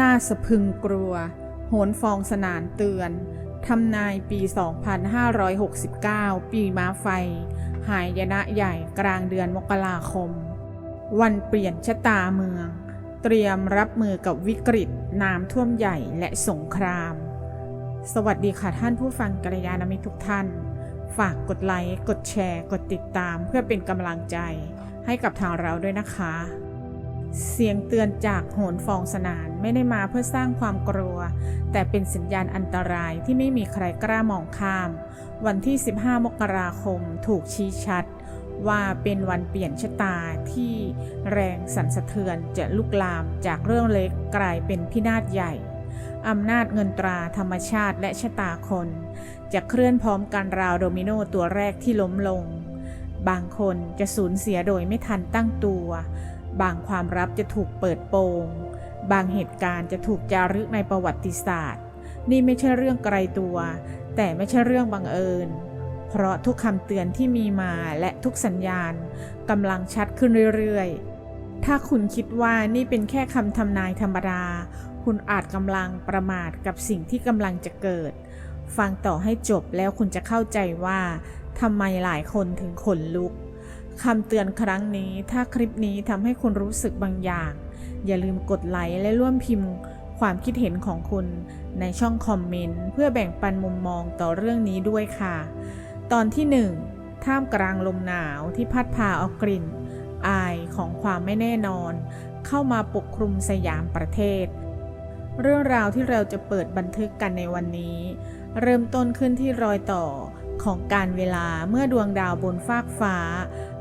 น่าสะพึงกลัว โหนฟองสนานเตือน ทำนายปี 2569 ปีม้าไฟ หายนะใหญ่กลางเดือนมกราคม วันเปลี่ยนชะตาเมือง เตรียมรับมือกับวิกฤตน้ำท่วมใหญ่และสงคราม สวัสดีค่ะท่านผู้ฟังกัลยาณมิตรทุกท่าน ฝากกดไลค์ กดแชร์ กดติดตามเพื่อเป็นกำลังใจให้กับทางเราด้วยนะคะ เสียงเตือนจากโหนฟองสนานไม่ได้มาเพื่อสร้างความกลัว แต่เป็นสัญญาณอันตรายที่ไม่มีใครกล้ามองข้าม วันที่ 15 มกราคมถูกชี้ชัด ว่าเป็นวันเปลี่ยนชะตาที่แรงสั่นสะเทือนจะลุกลามจากเรื่องเล็กกลายเป็นพินาศใหญ่อำนาจเงินตราธรรมชาติและชะตาคน จะเคลื่อนพร้อมกันราวโดมิโนตัวแรกที่ล้มลง บางคนจะสูญเสียโดยไม่ทันตั้งตัว บางความลับจะถูกเปิดโปง บางเหตุการณ์จะถูกจารึกในประวัติศาสตร์ นี่ไม่ใช่เรื่องไกลตัว แต่ไม่ใช่เรื่องบังเอิญ เพราะทุกคำเตือนที่มีมาและทุกสัญญาณกำลังชัดขึ้นเรื่อยๆ ถ้าคุณคิดว่านี่เป็นแค่คำทำนายธรรมดา คุณอาจกำลังประมาทกับสิ่งที่กำลังจะเกิด ฟังต่อให้จบแล้วคุณจะเข้าใจว่าทำไมหลายคนถึงขนลุก คำเตือนครั้งนี้ ถ้าคลิปนี้ทำให้คุณรู้สึกบางอย่าง อย่าลืมกดไลค์และร่วมพิมพ์ ความคิดเห็นของคุณในช่องคอมเมนต์ เพื่อแบ่งปันมุมมองต่อเรื่องนี้ด้วยค่ะ ตอนที่ 1 ท่ามกลางลมหนาวที่พัดพาเอากลิ่น อายของความไม่แน่นอน เข้ามาปกคลุมสยามประเทศ เรื่องราวที่เราจะเปิดบันทึกกันในวันนี้ เริ่มต้นขึ้นที่รอยต่อของการเวลาเมื่อดวงดาวบนฟากฟ้า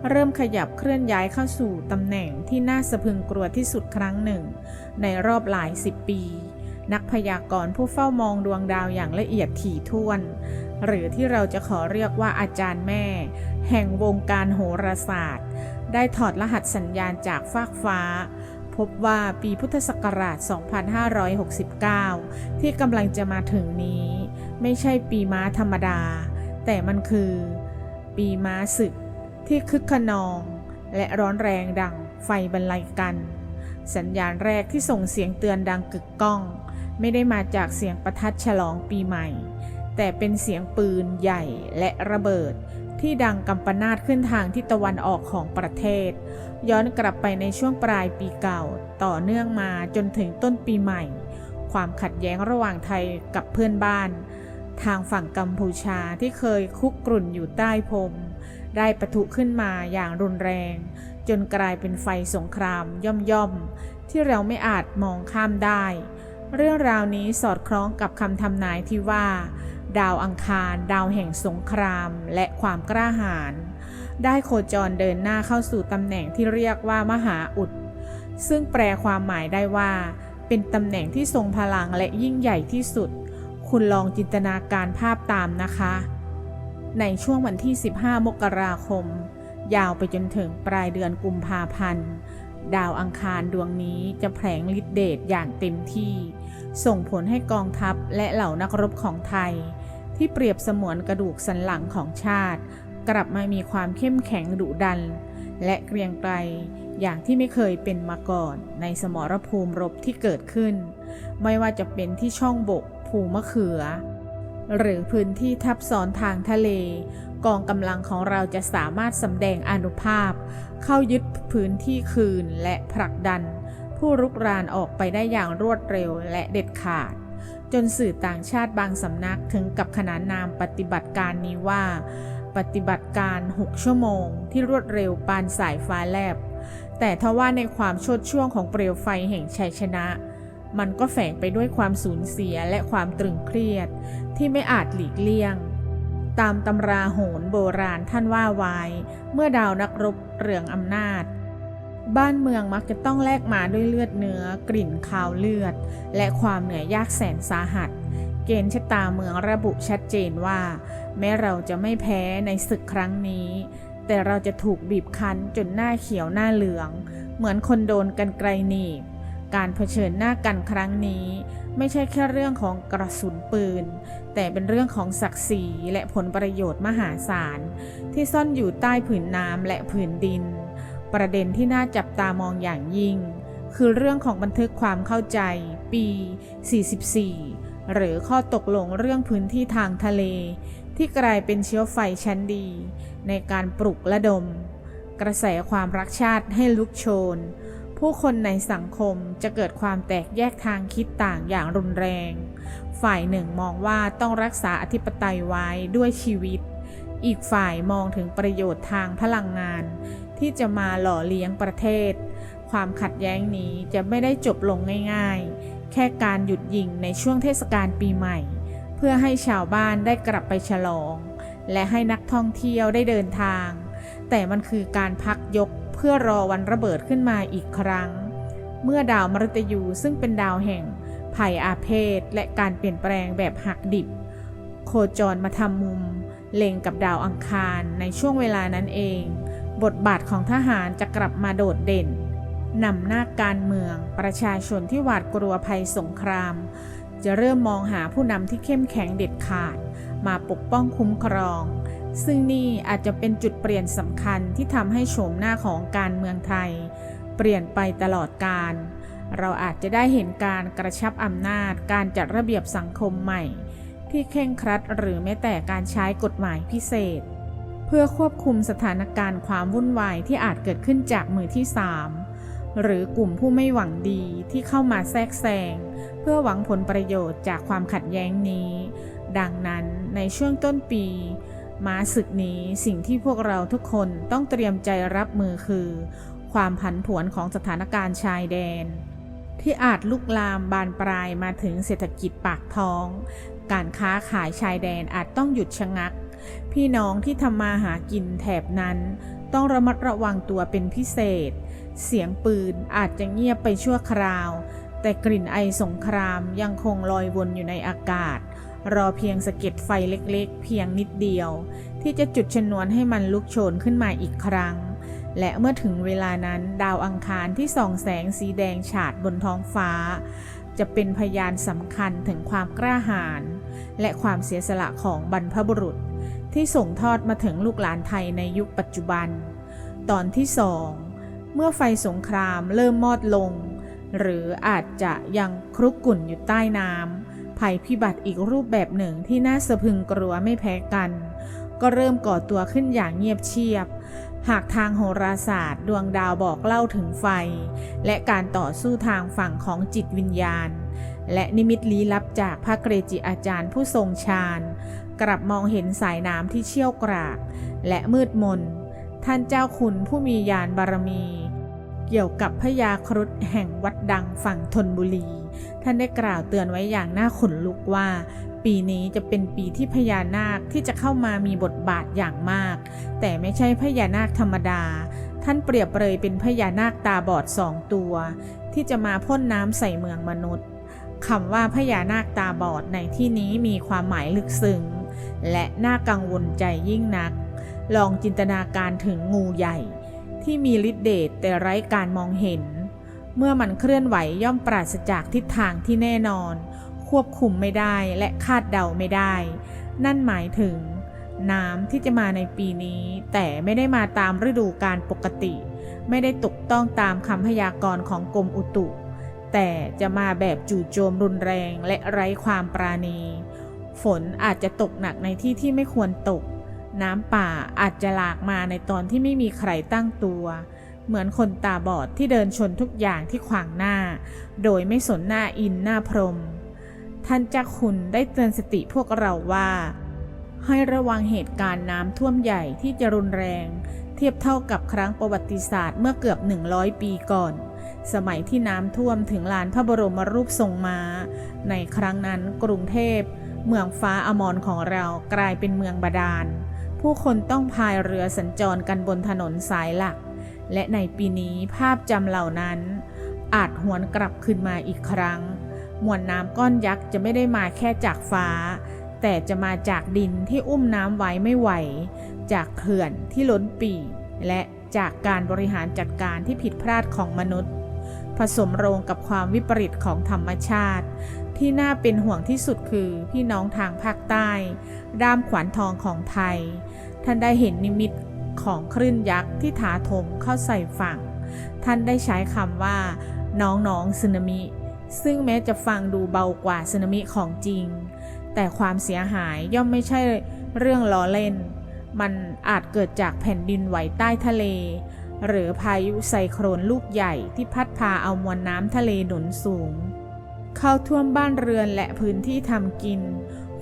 เริ่มขยับเคลื่อนย้ายเข้าสู่ตำแหน่งที่น่าสะพรึงกลัวที่สุดครั้งหนึ่ง ในรอบหลายสิบปี นักพยากรณ์ผู้เฝ้ามองดวงดาวอย่างละเอียดถี่ถ้วน หรือที่เราจะขอเรียกว่าอาจารย์แม่ แห่งวงการโหราศาสตร์ ได้ถอดรหัสสัญญาณจากฟากฟ้าพบว่าปีพุทธศักราช 2569 ที่กำลังจะมาถึงนี้ ไม่ใช่ปีม้าธรรมดา แต่มันคือ ปีม้าศึก ที่คึกขนอง และร้อนแรงดังไฟบรรลัยกัน สัญญาณแรกที่ส่งเสียงเตือนดังกึกก้อง ไม่ได้มาจากเสียงประทัดฉลองปีใหม่ แต่เป็นเสียงปืนใหญ่และระเบิด ที่ดังกำปนาตขึ้นทางทิศตะวันออกของประเทศ ย้อนกลับไปในช่วงปลายปีเก่า ต่อเนื่องมาจนถึงต้นปีใหม่ ความขัดแย้งระหว่างไทยกับเพื่อนบ้าน ทางฝั่งกัมพูชาที่เคยคุกกรุ่นอยู่ใต้พรม ได้ปะทุขึ้นมาอย่างรุนแรง จนกลายเป็นไฟสงครามย่อมๆ ที่เราไม่อาจมองข้ามได้ เรื่องราวนี้สอดคล้องกับคำทำนายที่ว่า ดาวอังคาร ดาวแห่งสงครามและความกล้าหาญได้โคจรเดินหน้าเข้าสู่ตำแหน่งที่เรียกว่ามหาอุด ซึ่งแปลความหมายได้ว่า เป็นตำแหน่งที่ทรงพลังและยิ่งใหญ่ที่สุด คุณลองจินตนาการภาพตามนะคะ ในช่วงวันที่ 15 มกราคม ยาวไปจนถึงปลายเดือนกุมภาพันธ์ ดาวอังคารดวงนี้จะแผลงฤทธิเดชอย่างเต็มที่ ส่งผลให้กองทัพและเหล่านักรบของไทย ที่เปรียบเสมือนกระดูกสันหลังของชาติ กลับมามีความเข้มแข็งดุดัน และเกรียงไกรอย่างที่ไม่เคยเป็นมาก่อนในสมรภูมิรบที่เกิดขึ้น ไม่ว่าจะเป็นที่ช่องบกภูมะเขือ หรือพื้นที่ทับซ้อนทางทะเล กองกำลังของเราจะสามารถสำแดงอนุภาพ เข้ายึดพื้นที่คืนและผลักดัน ผู้รุกรานออกไปได้อย่างรวดเร็วและเด็ดขาด จนสื่อต่างชาติบางสำนักถึงกับขนานนามปฏิบัติการนี้ว่า ปฏิบัติการ 6 ชั่วโมง ที่รวดเร็วปานสายฟ้าแลบ แต่ทว่าในความชดช่วงของเปลวไฟแห่งชัยชนะ มันก็แฝงไปด้วยความสูญเสียและความตรึงเครียด ที่ไม่อาจหลีกเลี่ยง ตามตำราโหรโบราณท่านว่าไว้ เมื่อดาวนักรบเรืองอำนาจ บ้านเมืองมักจะต้องแลกมาด้วยเลือดเนื้อ กลิ่นคาวเลือด และความเหนื่อยยากแสนสาหัส เกณฑ์ชะตาเมืองระบุชัดเจนว่า แม้เราจะไม่แพ้ในศึกครั้งนี้ แต่เราจะถูกบีบคั้นจนหน้าเขียวหน้าเหลือง เหมือนคนโดนกันไกลหนีบ การเผชิญหน้ากันครั้งนี้ ไม่ใช่แค่เรื่องของกระสุนปืน แต่เป็นเรื่องของศักดิ์ศรีและผลประโยชน์มหาศาล ที่ซ่อนอยู่ใต้ผืนน้ำและผืนดิน ประเด็นที่น่าจับตามองอย่างยิ่ง คือเรื่องของบันทึกความเข้าใจ ปี 44 หรือข้อตกลงเรื่องพื้นที่ทางทะเล ที่กลายเป็นเชื้อไฟชั้นดี ในการปลุกระดม กระแสความรักชาติให้ลุกโชน ผู้คนในสังคมจะเกิดความแตกแยกทางคิดต่างอย่างรุนแรง ฝ่ายหนึ่งมองว่าต้องรักษาอธิปไตยไว้ด้วยชีวิต อีกฝ่ายมองถึงประโยชน์ทางพลังงาน ที่จะมาหล่อเลี้ยงประเทศ ความขัดแย้งนี้จะไม่ได้จบลงง่ายๆ แค่การหยุดยิงในช่วงเทศกาลปีใหม่ เพื่อให้ชาวบ้านได้กลับไปฉลอง และให้นักท่องเที่ยวได้เดินทาง แต่มันคือการพักยก เพื่อรอวันระเบิดขึ้นมาอีกครั้ง เมื่อดาวมฤตยูซึ่งเป็นดาวแห่งภัยอาเพศและการเปลี่ยนแปลงแบบหักดิบ โคจรมาทำมุมเล็งกับดาวอังคารในช่วงเวลานั้นเอง บทบาทของทหารจะกลับมาโดดเด่นนำหน้าการเมืองประชาชนที่หวาดกลัวภัยสงคราม จะเริ่มมองหาผู้นำที่เข้มแข็งเด็ดขาด มาปกป้องคุ้มครอง ซึ่งนี่อาจจะเป็นจุดเปลี่ยนสำคัญที่ทำให้โฉมหน้าของการเมืองไทย เปลี่ยนไปตลอดกาลเราอาจจะได้เห็นการกระชับอำนาจ การจัดระเบียบสังคมใหม่ ที่เคร่งครัดหรือแม้แต่การใช้กฎหมายพิเศษ เพื่อควบคุมสถานการณ์ความวุ่นวายที่อาจเกิดขึ้นจากมือที่สามหรือกลุ่มผู้ไม่หวังดีที่เข้ามาแทรกแซงเพื่อหวังผลประโยชน์จากความขัดแย้งนี้ ดังนั้นในช่วงต้นปี ม้าศึกนี้สิ่งที่พวกเราทุกคนต้องเตรียมใจรับมือคือ ความผันผวนของสถานการณ์ชายแดน ที่อาจลุกลามบานปลายมาถึงเศรษฐกิจปากท้อง การค้าขายชายแดนอาจต้องหยุดชะงัก พี่น้องที่ทำมาหากินแถบนั้น ต้องระมัดระวังตัวเป็นพิเศษ เสียงปืนอาจจะเงียบไปชั่วคราว แต่กลิ่นไอสงครามยังคงลอยวนอยู่ในอากาศ รอเพียงสะเก็ดไฟเล็กๆ เพียงนิดเดียว ที่จะจุดชนวนให้มันลุกโชนขึ้นมาอีกครั้ง และเมื่อถึงเวลานั้นดาวอังคารที่ส่องแสงสีแดงฉาดบนท้องฟ้า จะเป็นพยานสำคัญถึงความกล้าหาญและความเสียสละของบรรพบุรุษ ที่ส่งทอดมาถึงลูกหลานไทยในยุคปัจจุบัน ตอนที่สองเมื่อไฟสงครามเริ่มมอดลง หรืออาจจะยังครุกกุ่นอยู่ใต้น้ำ ภัยพิบัติอีกรูปแบบหนึ่งที่น่าสะพึงกลัวไม่แพ้กัน ก็เริ่มก่อตัวขึ้นอย่างเงียบเชียบ หากทางโหราศาสตร์ ดวงดาวบอกเล่าถึงไฟ และการต่อสู้ทางฝั่งของจิตวิญญาณ และนิมิตลี้ลับจากพระเกรจิอาจารย์ผู้ทรงฌานกลับมองเห็นสายน้ำที่เชี่ยวกราก และมืดมน ท่านเจ้าคุณผู้มียานบารมี เกี่ยวกับพญาครุฑแห่งวัดดังฝั่งธนบุรี ท่านได้กล่าวเตือนไว้อย่างน่าขนลุกว่า ปีนี้จะเป็นปีที่พญานาคที่จะเข้ามามีบทบาทอย่างมาก แต่ไม่ใช่พญานาคธรรมดา ท่านเปรียบเปรยเป็นพญานาคตาบอดสองตัว ที่จะมาพ่นน้ำใส่เมืองมนุษย์คำว่าพญานาคตาบอดในที่นี้มีความหมายลึกซึ้งและน่ากังวลใจยิ่งนัก ลองจินตนาการถึงงูใหญ่ ที่มีฤทธิ์เดชแต่ไร้การมองเห็น เมื่อมันเคลื่อนไหวย่อมปราศจากทิศทางที่แน่นอน ควบคุมไม่ได้และคาดเดาไม่ได้ นั่นหมายถึง น้ำที่จะมาในปีนี้ แต่ไม่ได้มาตามฤดูกาลปกติ ไม่ได้ตกต้องตามคำพยากรณ์ของกรมอุตุ แต่จะมาแบบจู่โจมรุนแรงและไร้ความปราณี ฝนอาจจะตกหนักในที่ที่ไม่ควรตก น้ำป่าอาจจะหลากมาในตอนที่ไม่มีใครตั้งตัว เหมือนคนตาบอดที่เดินชนทุกอย่างที่ขวางหน้า โดยไม่สนหน้าอินหน้าพรม ท่านเจ้าคุณได้เตือนสติพวกเราว่า ให้ระวังเหตุการณ์น้ำท่วมใหญ่ที่จะรุนแรง เทียบเท่ากับครั้งประวัติศาสตร์เมื่อเกือบ 100 ปีก่อน สมัยที่น้ำท่วมถึงลานพระบรมรูปทรงม้า ในครั้งนั้นกรุงเทพ เมืองฟ้าอมรของเรากลายเป็นเมืองบาดาล ผู้คนต้องพายเรือสัญจรกันบนถนนสายหลัก และในปีนี้ภาพจำเหล่านั้น อาจหวนกลับคืนมาอีกครั้ง มวลน้ำก้อนยักษ์จะไม่ได้มาแค่จากฟ้า แต่จะมาจากดินที่อุ้มน้ำไว้ไม่ไหว จากเขื่อนที่ล้นปีและจากการบริหารจัดการที่ผิดพลาดของมนุษย์ ผสมโรงกับความวิปริตของธรรมชาติ ที่น่าเป็นห่วงที่สุดคือพี่น้องทางภาคใต้ ด้ามขวานทองของไทย ท่านได้เห็นนิมิต ของคลื่นยักษ์ที่ถาโถมเข้าใส่ฝั่ง ท่านได้ใช้คำว่า น้องๆสึนามิ ซึ่งแม้จะฟังดูเบากว่าสึนามิของจริง แต่ความเสียหายย่อมไม่ใช่เรื่องล้อเล่น มันอาจเกิดจากแผ่นดินไหวใต้ทะเล หรือพายุไซโครนลูกใหญ่ที่พัดพาเอามวลน้ำทะเลหนุนสูง เข้าท่วมบ้านเรือนและพื้นที่ทำกิน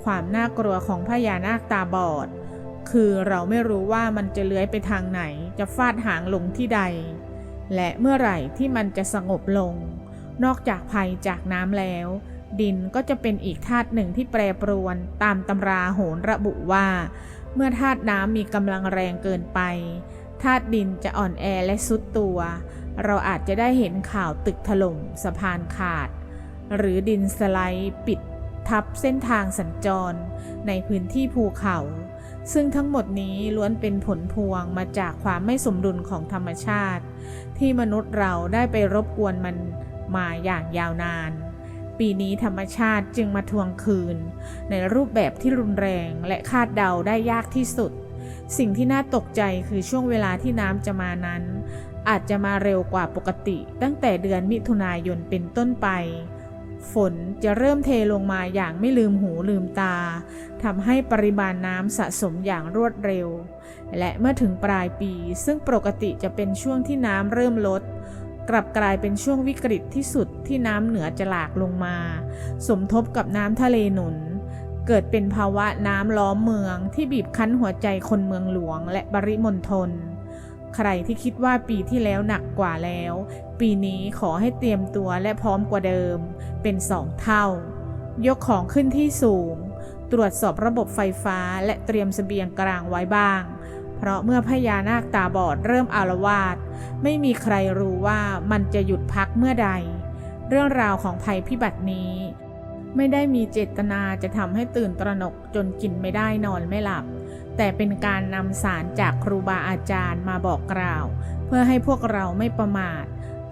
ความน่ากลัวของพญานาคตาบอด คือเราไม่รู้ว่ามันจะเลื้อยไปทางไหน จะฟาดหางลงที่ใด และเมื่อไหร่ที่มันจะสงบลง นอกจากภัยจากน้ำแล้ว ดินก็จะเป็นอีกธาตุหนึ่งที่แปรปรวนตามตำราโหรระบุว่า เมื่อธาตุน้ำมีกำลังแรงเกินไปธาตุดินจะอ่อนแอและซุดตัว เราอาจจะได้เห็นข่าวตึกถล่มสะพานขาด หรือดินสไลด์ปิดทับเส้นทางสัญจร ในพื้นที่ภูเขา ซึ่งทั้งหมดนี้ล้วนเป็นผลพวงมาจากความไม่สมดุลของธรรมชาติ ที่มนุษย์เราได้ไปรบกวนมันมาอย่างยาวนาน ปีนี้ธรรมชาติจึงมาทวงคืน ในรูปแบบที่รุนแรงและคาดเดาได้ยากที่สุด สิ่งที่น่าตกใจคือช่วงเวลาที่น้ำจะมานั้น อาจจะมาเร็วกว่าปกติ ตั้งแต่เดือนมิถุนายนเป็นต้นไปฝนจะเริ่มเทลงมาอย่างไม่ลืมหูลืมตา ทำให้ปริมาณน้ำสะสมอย่างรวดเร็ว และเมื่อถึงปลายปี ซึ่งปกติจะเป็นช่วงที่น้ำเริ่มลด กลับกลายเป็นช่วงวิกฤตที่สุดที่น้ำเหนือจะหลากลงมา สมทบกับน้ำทะเลหนุน เกิดเป็นภาวะน้ำล้อมเมืองที่บีบคั้นหัวใจคนเมืองหลวงและปริมณฑลใครที่คิดว่าปีที่แล้วหนักกว่าแล้ว ปีนี้ขอให้เตรียมตัวและพร้อมกว่าเดิม เป็นสองเท่า ยกของขึ้นที่สูง ตรวจสอบระบบไฟฟ้าและเตรียมเสบียงกลางไว้บ้าง เพราะเมื่อพญานาคตาบอดเริ่มอารวาสไม่มีใครรู้ว่ามันจะหยุดพักเมื่อใด เรื่องราวของภัยพิบัตินี้ ไม่ได้มีเจตนาจะทำให้ตื่นตระหนกจนกินไม่ได้นอนไม่หลับ แต่เป็นการนำสารจากครูบาอาจารย์มาบอกกล่าว เพื่อให้พวกเราไม่ประมาท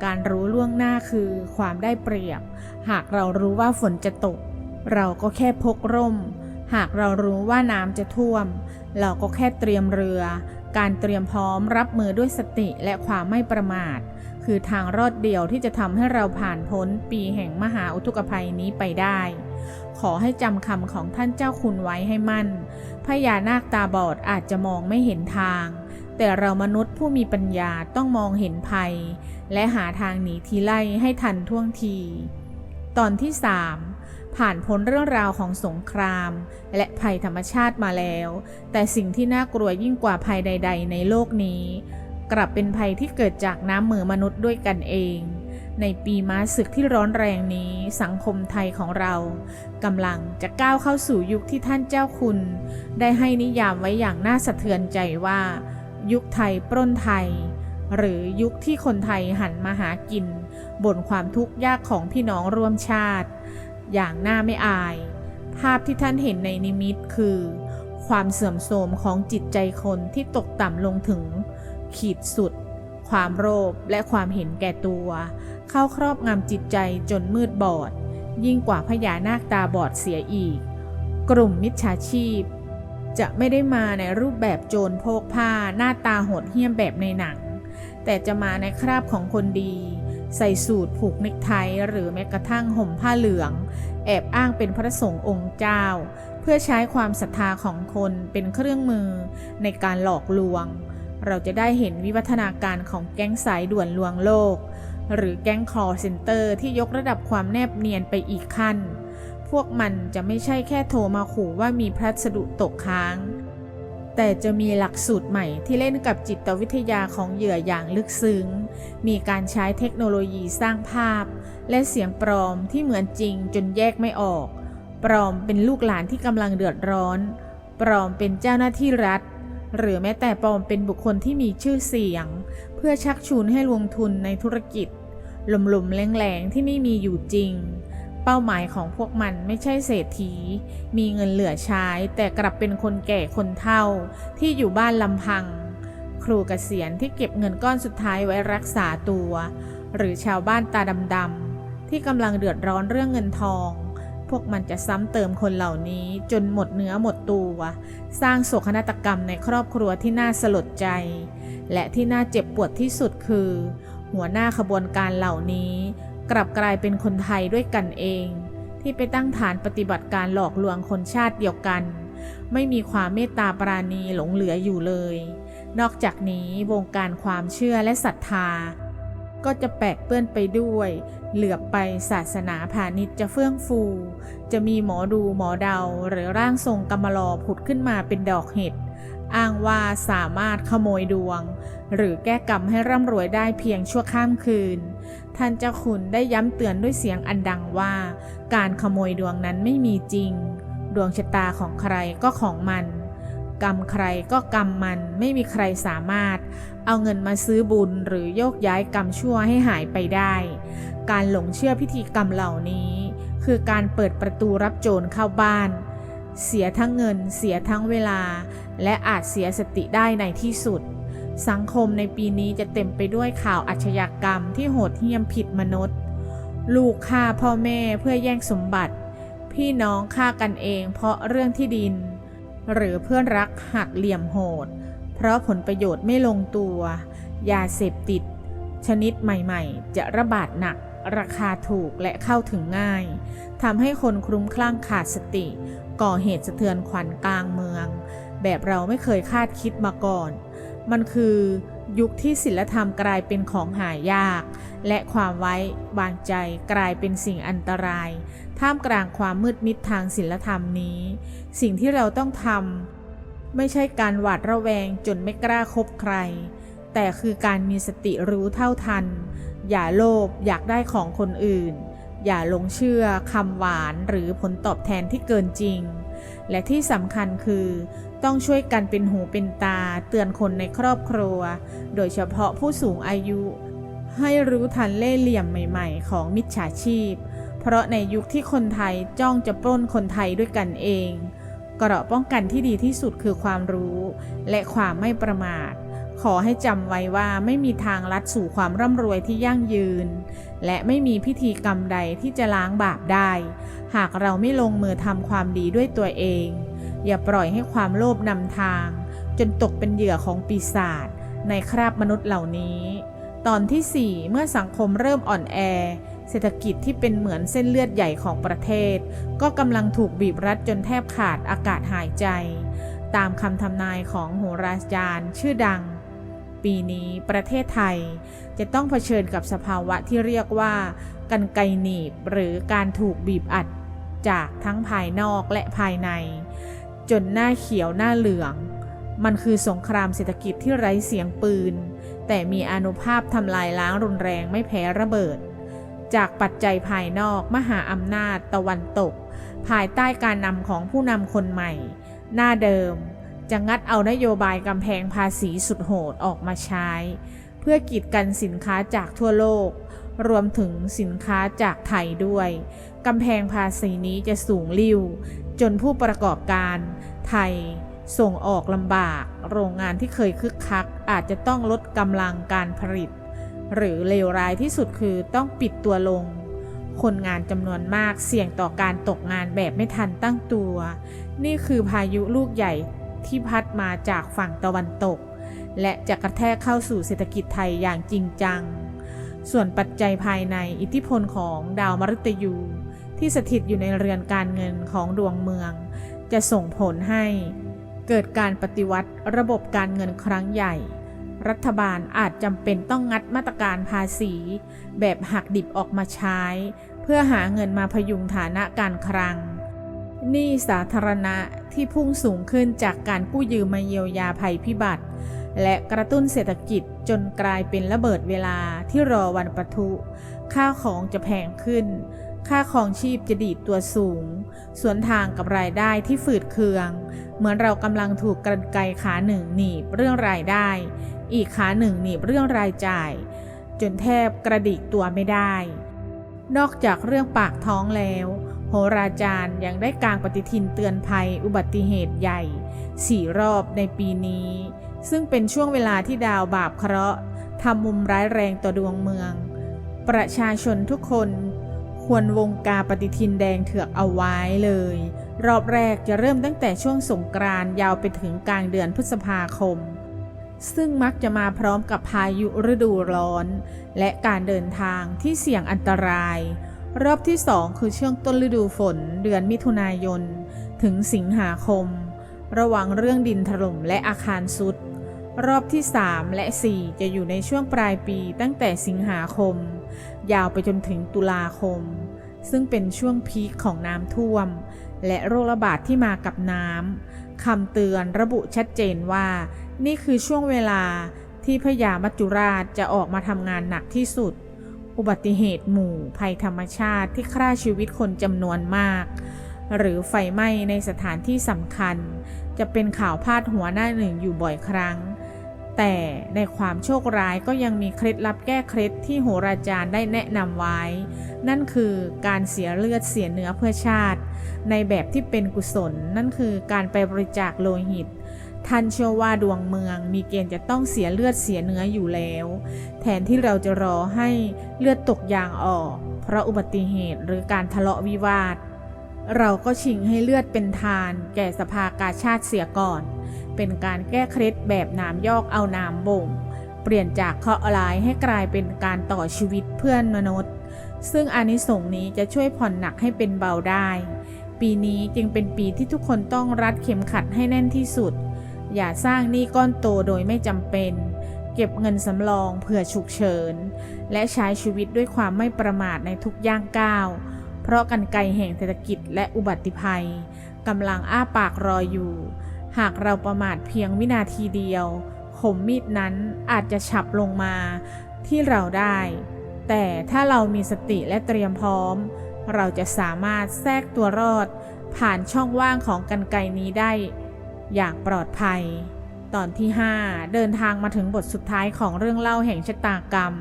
การรู้ล่วงหน้าคือความได้เปรียบ หากเรารู้ว่าฝนจะตก เราก็แค่พกร่ม หากเรารู้ว่าน้ำจะท่วม เราก็แค่เตรียมเรือ การเตรียมพร้อมรับมือด้วยสติและความไม่ประมาท คือทางรอดเดียวที่จะทำให้เราผ่านพ้นปีแห่งมหาอุทกภัยนี้ไปได้ ขอให้จำคำของท่านเจ้าคุณไว้ให้มั่น พญานาคตาบอดอาจจะมองไม่เห็นทาง แต่เรามนุษย์ผู้มีปัญญาต้องมองเห็นภัย และหาทางหนีทีไล่ให้ทันท่วงที ตอนที่3 ผ่านพ้นเรื่องราวของสงคราม และภัยธรรมชาติมาแล้ว แต่สิ่งที่น่ากลัวยิ่งกว่าภัยใด ๆ ในโลกนี้ กลับเป็นภัยที่เกิดจากน้ำมือมนุษย์ด้วยกันเอง ในปีม้าศึกที่ร้อนแรงนี้ สังคมไทยของเรากำลังจะก้าวเข้าสู่ยุคที่ท่านเจ้าคุณ ได้ให้นิยามไว้อย่างน่าสะเทือนใจว่า ยุคไทยปล้นไทยหรือยุคที่คนไทยหันมาหากิน บนความทุกข์ยากของพี่น้องร่วมชาติ อย่างน่าไม่อาย ภาพที่ท่านเห็นในนิมิตคือ ความเสื่อมโทรมของจิตใจคนที่ตกต่ำลงถึง ขีดสุด ความโลภและความเห็นแก่ตัว เข้าครอบงำจิตใจจนมืดบอด ยิ่งกว่าพญานาคตาบอดเสียอีก กลุ่มมิจฉาชีพ จะไม่ได้มาในรูปแบบโจรโพกผ้าหน้าตาโหดเหี้ยมแบบในหนัง แต่จะมาในคราบของคนดี ใส่สูตรผูกเนกไทหรือแม้กระทั่งห่มผ้าเหลือง แอบอ้างเป็นพระสงฆ์องค์เจ้า เพื่อใช้ความศรัทธาของคนเป็นเครื่องมือในการหลอกลวง เราจะได้เห็นวิวัฒนาการของแก๊งสายด่วนลวงโลก หรือแก๊งคอร์เซนเตอร์ที่ยกระดับความแนบเนียนไปอีกขั้น พวกมันจะไม่ใช่แค่โทรมาขู่ว่ามีพัสดุตกค้าง แต่จะมีหลักสูตรใหม่ที่เล่นกับจิตวิทยาของเหยื่ออย่างลึกซึ้ง มีการใช้เทคโนโลยีสร้างภาพ และเสียงปลอมที่เหมือนจริงจนแยกไม่ออก ปลอมเป็นลูกหลานที่กำลังเดือดร้อน ปลอมเป็นเจ้าหน้าที่รัฐ หรือแม้แต่ปลอมเป็นบุคคลที่มีชื่อเสียง เพื่อชักชวนให้ลงทุนในธุรกิจหลมๆแรงๆที่ไม่มีอยู่จริง เป้าหมายของพวกมันไม่ใช่เศรษฐี มีเงินเหลือใช้ แต่กลับเป็นคนแก่คนเฒ่า ที่อยู่บ้านลำพัง ครูเกษียณที่เก็บเงินก้อนสุดท้ายไว้รักษาตัว หรือชาวบ้านตาดำๆที่กำลังเดือดร้อนเรื่องเงินทอง พวกมันจะซ้ำเติมคนเหล่านี้จนหมดเนื้อหมดตัว สร้างโศกนาฏกรรมในครอบครัวที่น่าสลดใจ และที่น่าเจ็บปวดที่สุดคือ หัวหน้าขบวนการเหล่านี้ กลับกลายเป็นคนไทยด้วยกันเอง ที่ไปตั้งฐานปฏิบัติการหลอกลวงคนชาติเดียวกัน ไม่มีความเมตตาปราณีหลงเหลืออยู่เลย นอกจากนี้วงการความเชื่อและศรัทธา ก็จะแปกเปื้อนไปด้วย เหลือบไปศาสนาพาณิชย์จะเฟื่องฟู จะมีหมอดูหมอเดาหรือร่างทรงกำมะลอผุดขึ้นมาเป็นดอกเห็ดอ้างว่าสามารถขโมยดวง หรือแก้กรรมให้ร่ำรวยได้เพียงชั่วข้ามคืน ท่านเจ้าคุณได้ย้ำเตือนด้วยเสียงอันดังว่า การขโมยดวงนั้นไม่มีจริง ดวงชะตาของใครก็ของมัน กรรมใครก็กรรมมันไม่มีใครสามารถ เอาเงินมาซื้อบุญหรือโยกย้ายกรรมชั่วให้หายไปได้ การหลงเชื่อพิธีกรรมเหล่านี้ คือการเปิดประตูรับโจรเข้าบ้าน เสียทั้งเงินเสียทั้งเวลา และอาจเสียสติได้ในที่สุด สังคมในปีนี้จะเต็มไปด้วยข่าวอาชญากรรมที่โหดเหี้ยมผิดมนุษย์ ลูกฆ่าพ่อแม่เพื่อแย่งสมบัติ พี่น้องฆ่ากันเองเพราะเรื่องที่ดิน หรือเพื่อนรักหักเหลี่ยมโหด เพราะผลประโยชน์ไม่ลงตัว ยาเสพติด ชนิดใหม่ๆ จะระบาดหนัก ราคาถูกและเข้าถึงง่ายทำให้คนคลุ้มคลั่งขาดสติ ก่อเหตุสะเทือนขวัญกลางเมือง แบบเราไม่เคยคาดคิดมาก่อน มันคือยุคที่ศิลธรรมกลายเป็นของหายาก และความไว้วางใจกลายเป็นสิ่งอันตราย ท่ามกลางความมืดมิดทางศิลธรรมนี้ สิ่งที่เราต้องทำไม่ใช่การหวาดระแวงจนไม่กล้าคบใคร แต่คือการมีสติรู้เท่าทัน อย่าโลภอยากได้ของคนอื่น อย่าหลงเชื่อคำหวานหรือผลตอบแทนที่เกินจริง และที่สำคัญคือ ต้องช่วยกันเป็นหูเป็นตา เตือนคนในครอบครัว โดยเฉพาะผู้สูงอายุ ให้รู้ทันเล่ห์เหลี่ยมใหม่ๆ ของมิจฉาชีพ เพราะในยุคที่คนไทยจ้องจะปล้นคนไทยด้วยกันเองเกราะป้องกันที่ดีที่สุดคือความรู้ และความไม่ประมาท ขอให้จำไว้ว่าไม่มีทางลัดสู่ความร่ำรวยที่ยั่งยืน และไม่มีพิธีกรรมใดที่จะล้างบาปได้ หากเราไม่ลงมือทำความดีด้วยตัวเอง อย่าปล่อยให้ความโลภนำทาง จนตกเป็นเหยื่อของปีศาจในคราบมนุษย์เหล่านี้ ตอนที่ 4 เมื่อสังคมเริ่มอ่อนแอ เศรษฐกิจที่เป็นเหมือนเส้นเลือดใหญ่ของประเทศ ก็กำลังถูกบีบรัดจนแทบขาดอากาศหายใจ ตามคำทำนายของโหราจารย์ชื่อดัง ปีนี้ประเทศไทยจะต้องเผชิญกับสภาวะที่เรียกว่ากันไกหนีบหรือการถูกบีบอัดจากทั้งภายนอกและภายใน จนหน้าเขียวหน้าเหลือง มันคือสงครามเศรษฐกิจที่ไร้เสียงปืน แต่มีอานุภาพทำลายล้างรุนแรงไม่แพ้ระเบิด จากปัจจัยภายนอกมหาอำนาจตะวันตก ภายใต้การนำของผู้นำคนใหม่ หน้าเดิมจะงัดเอานโยบายกำแพงภาษีสุดโหดออกมาใช้ เพื่อกีดกันสินค้าจากทั่วโลก รวมถึงสินค้าจากไทยด้วย กำแพงภาษีนี้จะสูงลิ่วจนผู้ประกอบการไทยส่งออกลำบาก โรงงานที่เคยคึกคัก อาจจะต้องลดกำลังการผลิต หรือเลวร้ายที่สุดคือต้องปิดตัวลง คนงานจำนวนมากเสี่ยงต่อการตกงานแบบไม่ทันตั้งตัว นี่คือพายุลูกใหญ่ที่พัดมาจากฝั่งตะวันตก และจะกระแทกเข้าสู่เศรษฐกิจไทยอย่างจริงจัง ส่วนปัจจัยภายในอิทธิพลของดาวมฤตยู ที่สถิตอยู่ในเรือนการเงินของดวงเมือง จะส่งผลให้ เกิดการปฏิวัติระบบการเงินครั้งใหญ่ รัฐบาลอาจจำเป็นต้องงัดมาตรการภาษี แบบหักดิบออกมาใช้ เพื่อหาเงินมาพยุงฐานะการคลังหนี้สาธารณะที่พุ่งสูงขึ้นจากการกู้ยืมมาเยียวยาภัยพิบัติ และกระตุ้นเศรษฐกิจจนกลายเป็นระเบิดเวลาที่รอวันปะทุค่าของจะแพงขึ้น ค่าของชีพจะดีดตัวสูง สวนทางกับรายได้ที่ฝืดเคือง เหมือนเรากำลังถูกกรรไกขาหนึ่งหนีบเรื่องรายได้ อีกขาหนึ่งหนีบเรื่องรายจ่าย จนแทบกระดิกตัวไม่ได้ นอกจากเรื่องปากท้องแล้ว โหราจารย์ยังได้กางปฏิทินเตือนภัยอุบัติเหตุใหญ่สี่รอบในปีนี้ ซึ่งเป็นช่วงเวลาที่ดาวบาปเคราะห์ทำมุมร้ายแรงต่อดวงเมือง ประชาชนทุกคน ควรวงกาปฏิทินแดงเถือกเอาไว้เลย รอบแรกจะเริ่มตั้งแต่ช่วงสงกรานยาวไปถึงกลางเดือนพฤษภาคม ซึ่งมักจะมาพร้อมกับพายุฤดูร้อน และการเดินทางที่เสี่ยงอันตราย รอบที่2คือช่วงต้นฤดูฝนเดือนมิถุนายน ถึงสิงหาคม ระวังเรื่องดินถล่มและอาคารสุด รอบที่ 3 และ 4 จะอยู่ในช่วงปลายปีตั้งแต่สิงหาคม ยาวไปจนถึงตุลาคม ซึ่งเป็นช่วงพีคของน้ำท่วม และโรคระบาดที่มากับน้ำคำเตือนระบุชัดเจนว่า นี่คือช่วงเวลาที่พญามัจจุราชจะออกมาทำงานหนักที่สุด อุบัติเหตุหมู่ภัยธรรมชาติที่ฆ่าชีวิตคนจำนวนมาก หรือไฟไหม้ในสถานที่สำคัญ จะเป็นข่าวพาดหัวหน้าหนึ่งอยู่บ่อยครั้ง แต่ในความโชคร้ายก็ยังมีเคล็ดลับแก้เคล็ดที่โหราจารย์ได้แนะนำไว้ นั่นคือการเสียเลือดเสียเนื้อเพื่อชาติ ในแบบที่เป็นกุศล นั่นคือการไปบริจาคโลหิต ท่านเชื่อว่าดวงเมืองมีเกณฑ์จะต้องเสียเลือดเสียเนื้ออยู่แล้ว แทนที่เราจะรอให้เลือดตกยางออก เพราะอุบัติเหตุหรือการทะเลาะวิวาท เราก็ชิงให้เลือดเป็นทาน แก่สภากาชาติเสียก่อน เป็นการแก้เคล็ดแบบน้ำยอกเอาน้ำบ่ง เปลี่ยนจากเคราะห์ร้ายให้กลายเป็นการต่อชีวิตเพื่อนมนุษย์ ซึ่งอานิสงส์นี้จะช่วยผ่อนหนักให้เป็นเบาได้ ปีนี้จึงเป็นปีที่ทุกคนต้องรัดเข็มขัดให้แน่นที่สุด อย่าสร้างหนี้ก้อนโตโดยไม่จำเป็น เก็บเงินสำรองเผื่อฉุกเฉิน และใช้ชีวิตด้วยความไม่ประมาทในทุกย่างก้าวเพราะกันไกแห่งเศรษฐกิจและอุบัติภัยกำลังอ้าปากรออยู่ หากเราประมาทเพียงวินาทีเดียวคมมีดนั้นอาจจะฉับลงมาที่เราได้ แต่ถ้าเรามีสติและเตรียมพร้อม เราจะสามารถแทรกตัวรอด ผ่านช่องว่างของกันไกนี้ได้ อย่างปลอดภัย ตอนที่ 5 เดินทางมาถึงบทสุดท้ายของเรื่องเล่าแห่งชะตากรรม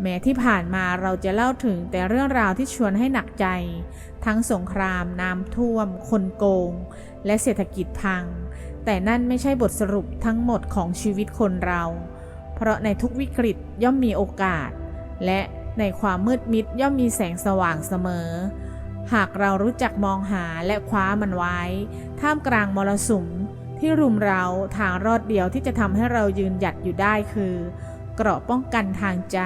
แม้ที่ผ่านมาเราจะเล่าถึงแต่เรื่องราวที่ชวนให้หนักใจ ทั้งสงคราม น้ำท่วม คนโกง และเศรษฐกิจพัง แต่นั่นไม่ใช่บทสรุปทั้งหมดของชีวิตคนเรา เพราะในทุกวิกฤตย่อมมีโอกาส และในความมืดมิดย่อมมีแสงสว่างเสมอ หากเรารู้จักมองหาและคว้ามันไว้ ท่ามกลางมรสุมที่รุมเราทางรอดเดียวที่จะทำให้เรายืนหยัดอยู่ได้คือ เกราะป้องกันทางใจ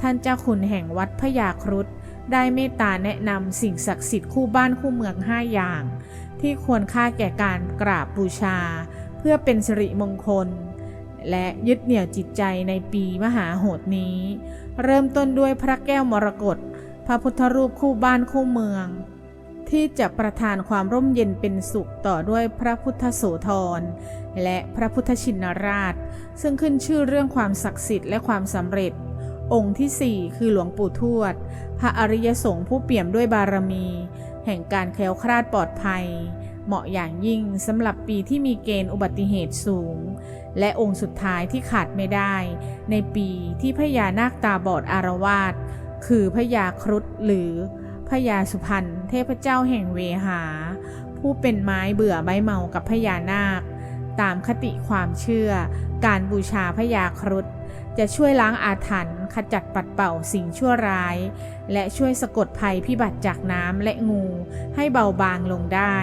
ท่านเจ้าคุณแห่งวัดพญาครุฑได้เมตตาแนะนำสิ่งศักดิ์สิทธิ์คู่บ้านคู่เมืองห้าอย่าง ที่ควรค่าแก่การกราบบูชา เพื่อเป็นสิริมงคล และยึดเหนี่ยวจิตใจในปีมหาโหดนี้ เริ่มต้นด้วยพระแก้วมรกตพระพุทธรูปคู่บ้านคู่เมือง ที่จะประทานความร่มเย็นเป็นสุขต่อด้วยพระพุทธโสธรและพระพุทธชินราช ซึ่งขึ้นชื่อเรื่องความศักดิ์สิทธิ์และความสำเร็จ องค์ที่ 4 คือหลวงปู่ทวด พระอริยสงฆ์ผู้เปี่ยมด้วยบารมี แห่งการแคล้วคลาดปลอดภัย เหมาะอย่างยิ่งสำหรับปีที่มีเกณฑ์อุบัติเหตุสูง และองค์สุดท้ายที่ขาดไม่ได้ ในปีที่พญานาคตาบอดอารวาสคือพญาครุฑหรือพญาสุพรรณเทพเจ้าแห่งเวหา ผู้เป็นไม้เบื่อใบเมากับพญานาค ตามคติความเชื่อ การบูชาพญาครุฑ จะช่วยล้างอาถรรพ์ขจัดปัดเป่าสิ่งชั่วร้าย และช่วยสะกดภัยพิบัติจากน้ำและงูให้เบาบางลงได้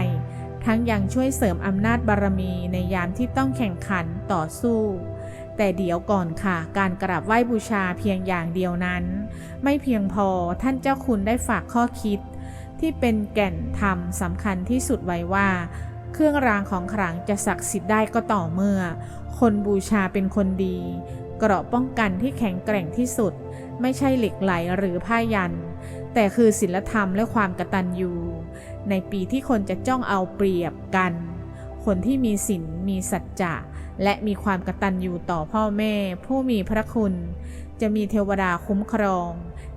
ทั้งยังช่วยเสริมอำนาจบารมีในยามที่ต้องแข่งขันต่อสู้ แต่เดี๋ยวก่อนค่ะ การกราบไหว้บูชาเพียงอย่างเดียวนั้น ไม่เพียงพอท่านเจ้าคุณได้ฝากข้อคิด ที่เป็นแก่นธรรมสำคัญที่สุดไว้ว่าเครื่องรางของขลังจะศักดิ์สิทธิ์ได้ก็ต่อเมื่อ คนบูชาเป็นคนดี เกราะป้องกันที่แข็งแกร่งที่สุด ไม่ใช่เหล็กไหลหรือผ้ายัน แต่คือศีลธรรมและความกตัญญู ในปีที่คนจะจ้องเอาเปรียบกัน คนที่มีศีลมีสัจจะและมีความกตัญญูต่อพ่อแม่ ผู้มีพระคุณ จะมีเทวดาคุ้มครอง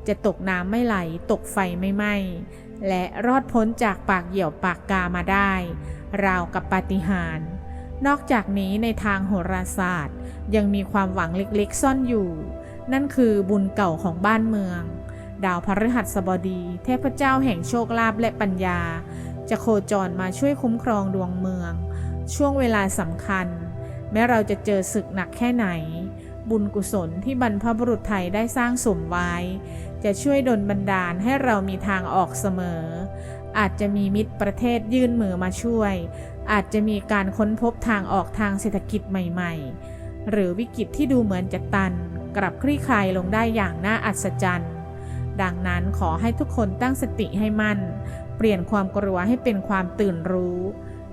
จะตกน้ำไม่ไหล ตกไฟไม่ไหม้และรอดพ้นจากปากเหี่ยวปากกามาได้ ราวกับปาฏิหาริย์นอกจากนี้ในทางโหราศาสตร์ ยังมีความหวังเล็กๆ ซ่อนอยู่ นั่นคือบุญเก่าของบ้านเมือง ดาวพฤหัสบดี เทพเจ้าแห่งโชคลาภและปัญญา จะโคจรมาช่วยคุ้มครองดวงเมือง ช่วงเวลาสำคัญ แม้เราจะเจอศึกหนักแค่ไหน บุญกุศลที่บรรพบุรุษไทยได้สร้างสมไว้ จะช่วยดลบันดาลให้เรามีทางออกเสมอ อาจจะมีมิตรประเทศยื่นมือมาช่วยอาจจะมีการค้นพบทางออกทางเศรษฐกิจใหม่ ๆ หรือวิกฤตที่ดูเหมือนจะตัน กลับคลี่คลายลงได้อย่างน่าอัศจรรย์ ดังนั้นขอให้ทุกคนตั้งสติให้มั่น เปลี่ยนความกลัวให้เป็นความตื่นรู้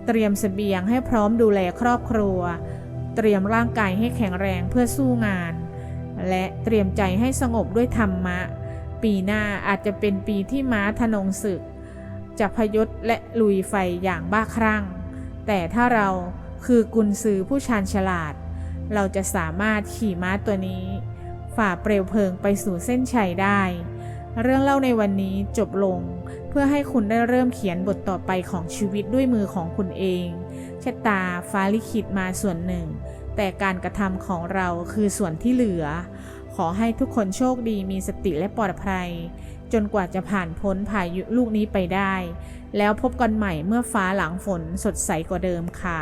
เตรียมเสบียงให้พร้อมดูแลครอบครัว เตรียมร่างกายให้แข็งแรงเพื่อสู้งาน และเตรียมใจให้สงบด้วยธรรมะ ปีหน้าอาจจะเป็นปีที่ม้าทนงศึก จะพยศและลุยไฟอย่างบ้าคลั่ง แต่ถ้าเราคือกุนซือผู้ชาญฉลาด เราจะสามารถขี่ม้าตัวนี้ ฝ่าเปลวเพลิงไปสู่เส้นชัยได้ เรื่องเล่าในวันนี้จบลง เพื่อให้คุณได้เริ่มเขียนบทต่อไปของชีวิตด้วยมือของคุณเองชะตาฟ้าลิขิตมาส่วนหนึ่ง แต่การกระทำของเราคือส่วนที่เหลือ ขอให้ทุกคนโชคดีมีสติและปลอดภัย จนกว่าจะผ่านพ้นพายุลูกนี้ไปได้ แล้วพบกันใหม่เมื่อฟ้าหลังฝนสดใสกว่าเดิมค่ะ